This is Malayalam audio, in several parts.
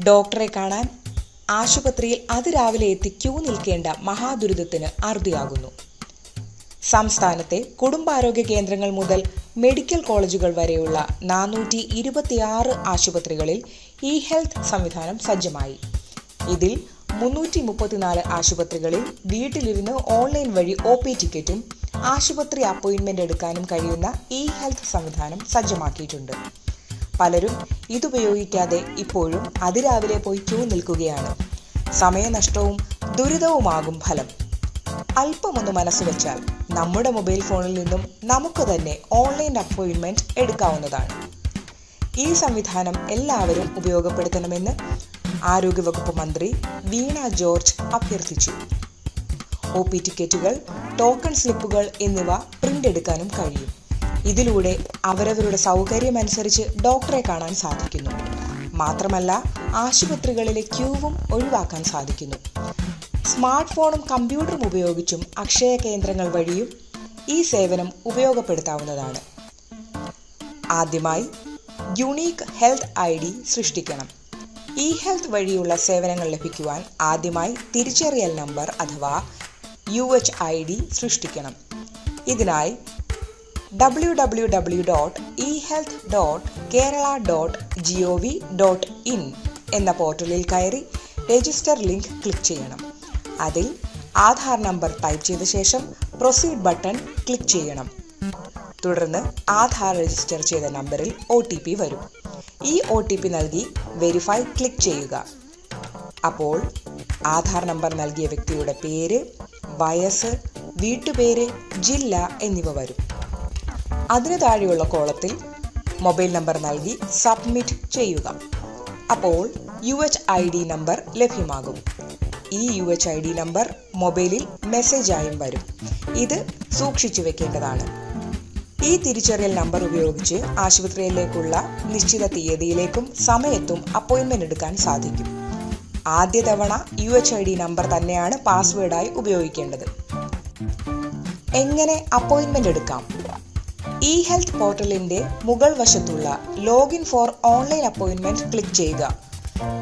ഡോക്ടറെ കാണാൻ ആശുപത്രിയിൽ അതിരാവിലെ എത്തി ക്യൂ നിൽക്കേണ്ട മഹാദുരിതത്തിന് അറുതിയാകുന്നു സംസ്ഥാനത്തെ കുടുംബാരോഗ്യ കേന്ദ്രങ്ങൾ മുതൽ മെഡിക്കൽ കോളേജുകൾ വരെയുള്ള നാനൂറ്റി ഇരുപത്തിയാറ് ആശുപത്രികളിൽ ഇ ഹെൽത്ത് സംവിധാനം സജ്ജമായി. ഇതിൽ മുന്നൂറ്റി മുപ്പത്തിനാല് ആശുപത്രികളിൽ വീട്ടിലിരുന്ന് ഓൺലൈൻ വഴി ഒ പി ടിക്കറ്റും ആശുപത്രി അപ്പോയിന്റ്മെന്റ് എടുക്കാനും കഴിയുന്ന ഇ ഹെൽത്ത് സംവിധാനം സജ്ജമാക്കിയിട്ടുണ്ട്. പലരും ഇതുപയോഗിക്കാതെ ഇപ്പോഴും അതിരാവിലെ പോയി ക്യൂ നിൽക്കുകയാണ്. സമയനഷ്ടവും ദുരിതവുമാകും ഫലം. അല്പമൊന്ന് മനസ്സ് വെച്ചാൽ നമ്മുടെ മൊബൈൽ ഫോണിൽ നിന്നും നമുക്ക് തന്നെ ഓൺലൈൻ അപ്പോയിന്റ്മെന്റ് എടുക്കാവുന്നതാണ്. ഈ സംവിധാനം എല്ലാവരും ഉപയോഗപ്പെടുത്തണമെന്ന് ആരോഗ്യവകുപ്പ് മന്ത്രി വീണ ജോർജ് അഭ്യർത്ഥിച്ചു. ഒ പി ടിക്കറ്റുകൾ ടോക്കൺ സ്ലിപ്പുകൾ എന്നിവ പ്രിന്റ് എടുക്കാനും കഴിയും. ഇതിലൂടെ അവരവരുടെ സൗകര്യമനുസരിച്ച് ഡോക്ടറെ കാണാൻ സാധിക്കുന്നു. മാത്രമല്ല ആശുപത്രികളിലെ ക്യൂവും ഒഴിവാക്കാൻ സാധിക്കുന്നു. സ്മാർട്ട് ഫോണും കമ്പ്യൂട്ടറും ഉപയോഗിച്ചും അക്ഷയ കേന്ദ്രങ്ങൾ വഴിയും ഈ സേവനം ഉപയോഗപ്പെടുത്താവുന്നതാണ്. ആദ്യമായി യുണീക്ക് ഹെൽത്ത് ഐ ഡി സൃഷ്ടിക്കണം. ഇ ഹെൽത്ത് വഴിയുള്ള സേവനങ്ങൾ ലഭിക്കുവാൻ ആദ്യമായി തിരിച്ചറിയൽ നമ്പർ അഥവാ യു എച്ച് ഐ ഡി സൃഷ്ടിക്കണം. ഇതിനായി W W W dot E health dot Kerala dot G O V dot in എന്ന പോർട്ടലിൽ കയറി രജിസ്റ്റർ ലിങ്ക് ക്ലിക്ക് ചെയ്യണം. അതിൽ ആധാർ നമ്പർ ടൈപ്പ് ചെയ്ത ശേഷം പ്രൊസീഡ് ബട്ടൺ ക്ലിക്ക് ചെയ്യണം. തുടർന്ന് ആധാർ രജിസ്റ്റർ ചെയ്ത നമ്പറിൽ ഒ ടി പി വരും. ഈ ഒ ടി പി നൽകി വെരിഫൈ ക്ലിക്ക് ചെയ്യുക. അപ്പോൾ ആധാർ നമ്പർ നൽകിയ വ്യക്തിയുടെ പേര് വയസ്സ് വീട്ടുപേര് ജില്ല എന്നിവ വരും. അതിനു താഴെയുള്ള കോളത്തിൽ മൊബൈൽ നമ്പർ നൽകി സബ്മിറ്റ് ചെയ്യുക. അപ്പോൾ U H I D number ലഭ്യമാകും. ഈ U H I D number മൊബൈലിൽ മെസ്സേജായും വരും. ഇത് സൂക്ഷിച്ചു വെക്കേണ്ടതാണ്. ഈ തിരിച്ചറിയൽ നമ്പർ ഉപയോഗിച്ച് ആശുപത്രിയിലേക്കുള്ള നിശ്ചിത തീയതിയിലേക്കും സമയത്തും അപ്പോയിൻമെന്റ് എടുക്കാൻ സാധിക്കും. ആദ്യ തവണ U H I D number തന്നെയാണ് പാസ്വേഡായി ഉപയോഗിക്കേണ്ടത്. എങ്ങനെ അപ്പോയിൻമെന്റ് എടുക്കാം? ഇ ഹെൽത്ത് പോർട്ടലിന്റെ മുകൾ വശത്തുള്ള login for online appointment click ചെയ്യുക.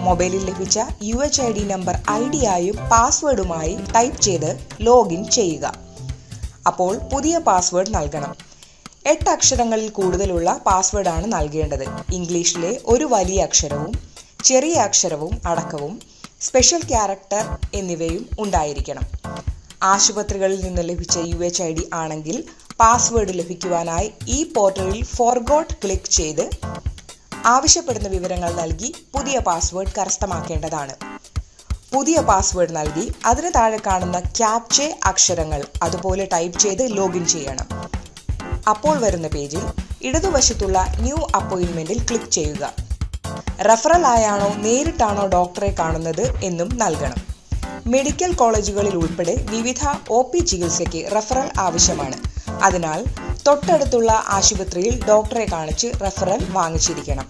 മൊബൈലിൽ ലഭിച്ച U H I D number I D ആയും പാസ്വേഡുമായി ടൈപ്പ് ചെയ്ത് ലോഗിൻ ചെയ്യുക. അപ്പോൾ പുതിയ പാസ്വേഡ് നൽകണം. എട്ട് അക്ഷരങ്ങളിൽ കൂടുതലുള്ള പാസ്വേഡാണ് നൽകേണ്ടത്. ഇംഗ്ലീഷിലെ ഒരു വലിയ അക്ഷരവും ചെറിയ അക്ഷരവും അടക്കവും സ്പെഷ്യൽ ക്യാരക്ടർ എന്നിവയും ഉണ്ടായിരിക്കണം. ആശുപത്രികളിൽ നിന്ന് ലഭിച്ച യു എച്ച് ഐ ഡി ആണെങ്കിൽ പാസ്വേഡ് ലഭിക്കുവാനായി ഈ പോർട്ടലിൽ ഫോർഗോട്ട് ക്ലിക്ക് ചെയ്ത് ആവശ്യപ്പെടുന്ന വിവരങ്ങൾ നൽകി പുതിയ പാസ്വേഡ് കരസ്ഥമാക്കേണ്ടതാണ്. പുതിയ പാസ്വേഡ് നൽകി അതിന് താഴെ കാണുന്ന ക്യാപ്ചെ അക്ഷരങ്ങൾ അതുപോലെ ടൈപ്പ് ചെയ്ത് ലോഗിൻ ചെയ്യണം. അപ്പോൾ വരുന്ന പേജിൽ ഇടതുവശത്തുള്ള ന്യൂ അപ്പോയിന്റ്മെന്റിൽ ക്ലിക്ക് ചെയ്യുക. റഫറൽ ആയാണോ നേരിട്ടാണോ ഡോക്ടറെ കാണുന്നത് എന്നും നൽകണം. മെഡിക്കൽ കോളേജുകളിൽ ഉൾപ്പെടെ വിവിധ ഒ ചികിത്സയ്ക്ക് റെഫറൽ ആവശ്യമാണ്. അതിനാൽ തൊട്ടടുത്തുള്ള ആശുപത്രിയിൽ ഡോക്ടറെ കാണിച്ച് റെഫറൽ വാങ്ങിച്ചിരിക്കണം.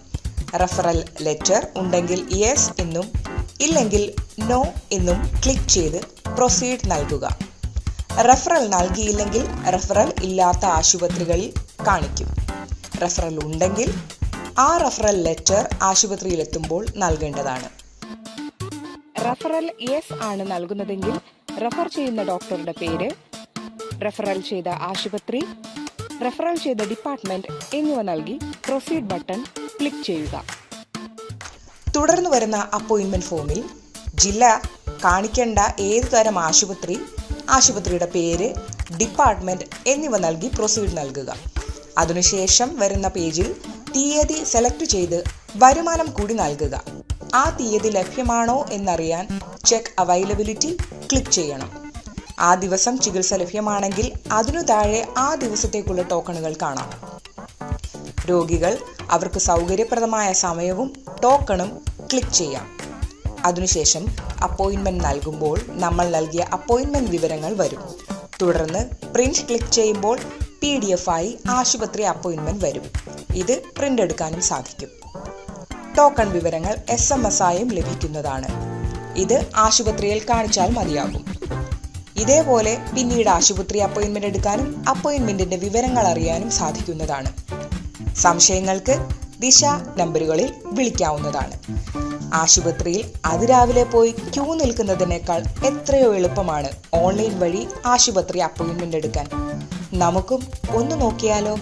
റെഫറൽ ലെറ്റർ ഉണ്ടെങ്കിൽ യെസ് എന്നും ഇല്ലെങ്കിൽ നോ എന്നും ക്ലിക്ക് ചെയ്ത് പ്രൊസീഡ് നൽകുക. റെഫറൽ നൽകിയില്ലെങ്കിൽ റെഫറൽ ഇല്ലാത്ത ആശുപത്രികളിൽ കാണിക്കും. റെഫറൽ ഉണ്ടെങ്കിൽ ആ റെഫറൽ ലെറ്റർ ആശുപത്രിയിലെത്തുമ്പോൾ നൽകേണ്ടതാണ്. റെഫറൽ യെസ് ആണ് നൽകുന്നതെങ്കിൽ റെഫർ ചെയ്യുന്ന ഡോക്ടറുടെ പേര് റെഫറൽ ചെയ്ത ആശുപത്രി റെഫറൽ ചെയ്ത ഡിപ്പാർട്ട്മെന്റ് എന്നിവ നൽകി പ്രൊസീഡ് ബട്ടൺ ക്ലിക്ക് ചെയ്യുക. തുടർന്ന് വരുന്ന അപ്പോയിന്റ്മെന്റ് ഫോമിൽ ജില്ല കാണിക്കേണ്ട ഏതു തരം ആശുപത്രി ആശുപത്രിയുടെ പേര് ഡിപ്പാർട്ട്മെന്റ് എന്നിവ നൽകി പ്രൊസീഡ് നൽകുക. അതിനുശേഷം വരുന്ന പേജിൽ തീയതി സെലക്ട് ചെയ്ത് വരുമാനം കൂടി നൽകുക. ആ തീയതി ലഭ്യമാണോ എന്നറിയാൻ ചെക്ക് അവൈലബിലിറ്റി ക്ലിക്ക് ചെയ്യണം. ആ ദിവസം ചികിത്സ ലഭ്യമാണെങ്കിൽ അതിനു താഴെ ആ ദിവസത്തേക്കുള്ള ടോക്കണുകൾ കാണാം. രോഗികൾ അവർക്ക് സൗകര്യപ്രദമായ സമയവും ടോക്കണും ക്ലിക്ക് ചെയ്യാം. അതിനുശേഷം അപ്പോയിന്റ്മെന്റ് നൽകുമ്പോൾ നമ്മൾ നൽകിയ അപ്പോയിന്റ്മെന്റ് വിവരങ്ങൾ വരും. തുടർന്ന് പ്രിന്റ് ക്ലിക്ക് ചെയ്യുമ്പോൾ പി ഡി എഫ് ആയി ആശുപത്രി അപ്പോയിന്റ്മെന്റ് വരും. ഇത് പ്രിന്റ് എടുക്കാനും സാധിക്കും. ടോക്കൺ വിവരങ്ങൾ എസ് എം എസ് ആയും ലഭിക്കുന്നതാണ്. ഇത് ആശുപത്രിയിൽ കാണിച്ചാൽ മതിയാകും. ഇതേപോലെ പിന്നീട് ആശുപത്രി അപ്പോയിന്റ്മെന്റ് എടുക്കാനും അപ്പോയിന്റ്മെന്റിന്റെ വിവരങ്ങൾ അറിയാനും സാധിക്കുന്നതാണ്. സംശയങ്ങൾക്ക് ദിശ നമ്പറുകളിൽ വിളിക്കാവുന്നതാണ്. ആശുപത്രിയിൽ അതിരാവിലെ പോയി ക്യൂ നിൽക്കുന്നതിനേക്കാൾ എത്രയോ എളുപ്പമാണ് ഓൺലൈൻ വഴി ആശുപത്രി അപ്പോയിൻമെന്റ് എടുക്കാൻ. നമുക്കും ഒന്ന് നോക്കിയാലോ?